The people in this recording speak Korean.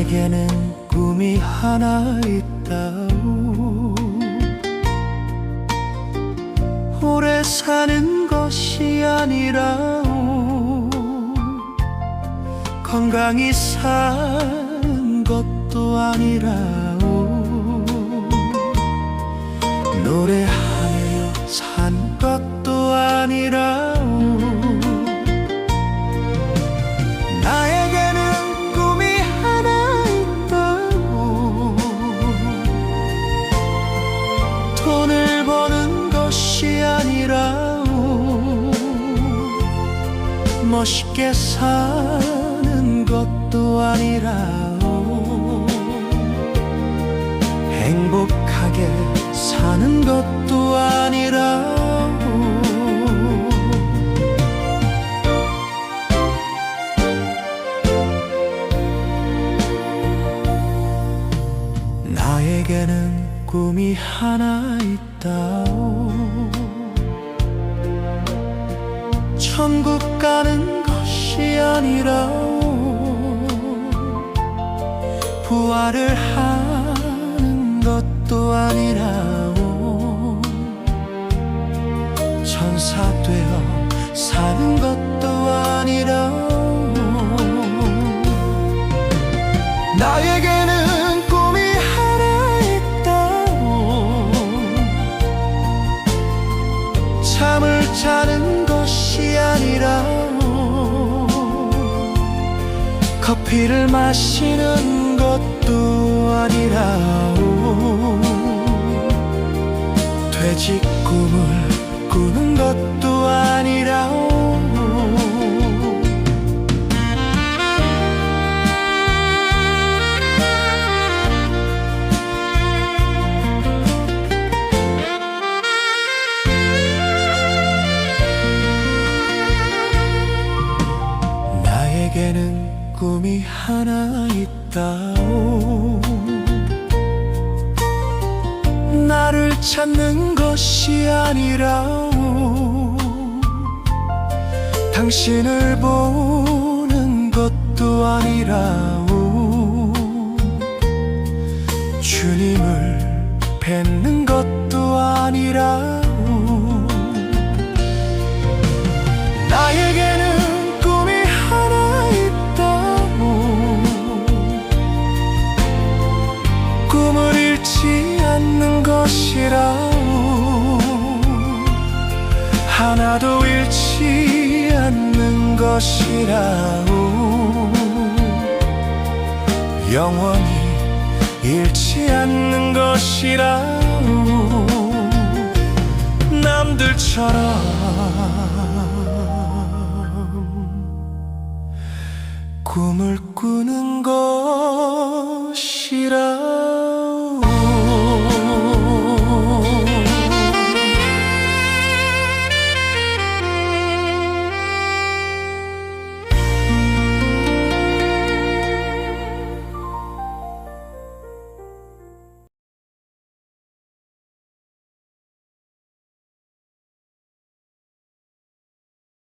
나에게는 꿈이 하나 있다오. 오래 사는 것이 아니라오. 건강히 사는 것도 아니라오. 노래 멋있게 사는 것도 아니라고 행복하게 사는 것도 아니라고 나에게는 꿈이 하나 있다 천국 가는 것이 아니라오 부활을 하는 것도 아니라오 천사 되어 사는 것도 아니라오 나에게는 꿈이 하나 있다고 잠을 자는 커피를 마시는 것도 아니라고 돼지 꿈을 꾸는 것도 아니라고 나에게는 꿈이 하나 있다오. 나를 찾는 것이 아니라오. 당신을 보는 것도 아니라오. 주님을 뵙는 것도 아니라 것이라고 영원히 잃지 않는 것이라고 남들처럼 꿈을 꾸는 것이라